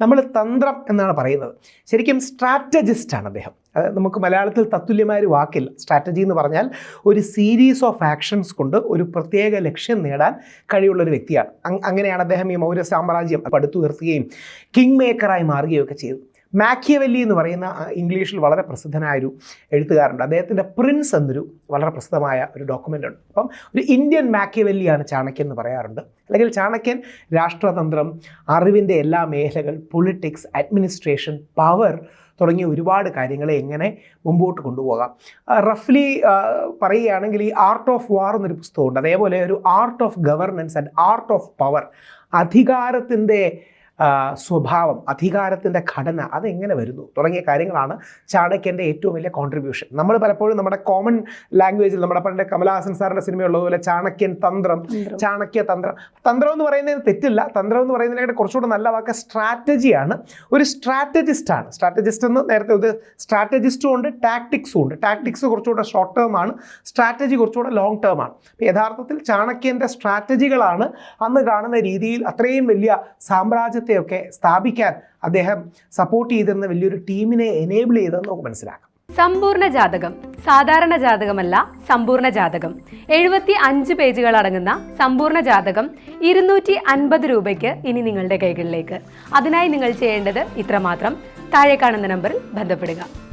നമ്മൾ തന്ത്രം എന്നാണ് പറയുന്നത്. ശരിക്കും സ്ട്രാറ്റജിസ്റ്റാണ് അദ്ദേഹം. നമുക്ക് മലയാളത്തിൽ തത്തുല്യമായ ഒരു വാക്കില്ല സ്ട്രാറ്റജി എന്ന് പറഞ്ഞാൽ ഒരു സീരീസ് ഓഫ് ആക്ഷൻസ് കൊണ്ട് ഒരു പ്രത്യേക ലക്ഷ്യം നേടാൻ കഴിവുള്ള ഒരു വ്യക്തിയാണ് അങ്ങനെയാണ് അദ്ദേഹം ഈ മൗര്യ സാമ്രാജ്യം പടുത്തുയർത്തുകയും കിങ് മേക്കറായി മാറുകയും ഒക്കെ ചെയ്തു മാക്കിയവല്ലി എന്ന് പറയുന്ന ഇംഗ്ലീഷിൽ വളരെ പ്രസിദ്ധനായ ഒരു എഴുത്തുകാരുണ്ട് അദ്ദേഹത്തിന്റെ പ്രിൻസ് എന്നൊരു വളരെ പ്രസിദ്ധമായ ഒരു ഡോക്യുമെന്റ് ഉണ്ട്. അപ്പം ഒരു ഇന്ത്യൻ മാക്കിയവല്ലിയാണ് ചാണക്യൻ എന്ന് പറയാറുണ്ട്. അല്ലെങ്കിൽ ചാണക്യൻ രാഷ്ട്രതന്ത്രം അറിവിന്റെ എല്ലാ മേഖലകൾ പൊളിറ്റിക്സ് അഡ്മിനിസ്ട്രേഷൻ പവർ തുടങ്ങിയ ഒരുപാട് കാര്യങ്ങളെ എങ്ങനെ മുമ്പോട്ട് കൊണ്ടുപോകാം. റഫ്ലി പറയുകയാണെങ്കിൽ ഈ ആർട്ട് ഓഫ് വാർ എന്നൊരു പുസ്തകമുണ്ട്. അതേപോലെ ഒരു art of governance and art of power അധികാരത്തിന്റെ സ്വഭാവം അധികാരത്തിന്റെ ഘടന അതെങ്ങനെ വരുന്നു? തുടങ്ങിയ കാര്യങ്ങളാണ് ചാണക്യന്റെ ഏറ്റവും വലിയ കോൺട്രിബ്യൂഷൻ നമ്മൾ പലപ്പോഴും നമ്മുടെ കോമൺ ലാംഗ്വേജിൽ നമ്മുടെ പണ്ട് കമലഹാസൻ സാറിന്റെ സിനിമയുള്ളതുപോലെ ചാണക്യൻ തന്ത്രം ചാണക്യ തന്ത്രം. തന്ത്രം എന്ന് പറയുന്നതിന് തെറ്റില്ല. തന്ത്രം എന്ന് പറയുന്നതിനേക്കാൾ കുറച്ചുകൂടെ നല്ല വാക്ക് സ്ട്രാറ്റജിയാണ് ഒരു സ്ട്രാറ്റജിസ്റ്റാണ് സ്ട്രാറ്റജിസ്റ്റ് എന്ന് നേരത്തെ ഇത് സ്ട്രാറ്റജിസ്റ്റും ഉണ്ട് ടാക്ടിക്സും ഉണ്ട്. ടാക്ടിക്സ് കുറച്ചുകൂടെ ഷോർട്ട് ടേം ആണ്. സ്ട്രാറ്റജി കുറച്ചുകൂടെ ലോങ് ടേം ആണ്. യഥാർത്ഥത്തിൽ ചാണക്യന്റെ സ്ട്രാറ്റജികളാണ് അന്ന് കാണുന്ന രീതിയിൽ അത്രയും വലിയ സാമ്രാജ്യത്തെയൊക്കെ സ്ഥാപിക്കാൻ അദ്ദേഹം സപ്പോർട്ട് ചെയ്തിരുന്ന വലിയൊരു ടീമിനെ എനേബിൾ ചെയ്തതെന്ന് നമുക്ക് മനസ്സിലാക്കാം. സമ്പൂർണ ജാതകം സാധാരണ ജാതകമല്ല സമ്പൂർണ ജാതകം. എഴുപത്തി അഞ്ച് പേജുകൾ അടങ്ങുന്ന സമ്പൂർണ ജാതകം ഇരുന്നൂറ്റി അൻപത് രൂപയ്ക്ക് ഇനി നിങ്ങളുടെ കൈകളിലേക്ക്. അതിനായി നിങ്ങൾ ചെയ്യേണ്ടത് ഇത്രമാത്രം. താഴെ കാണുന്ന നമ്പറിൽ ബന്ധപ്പെടുക.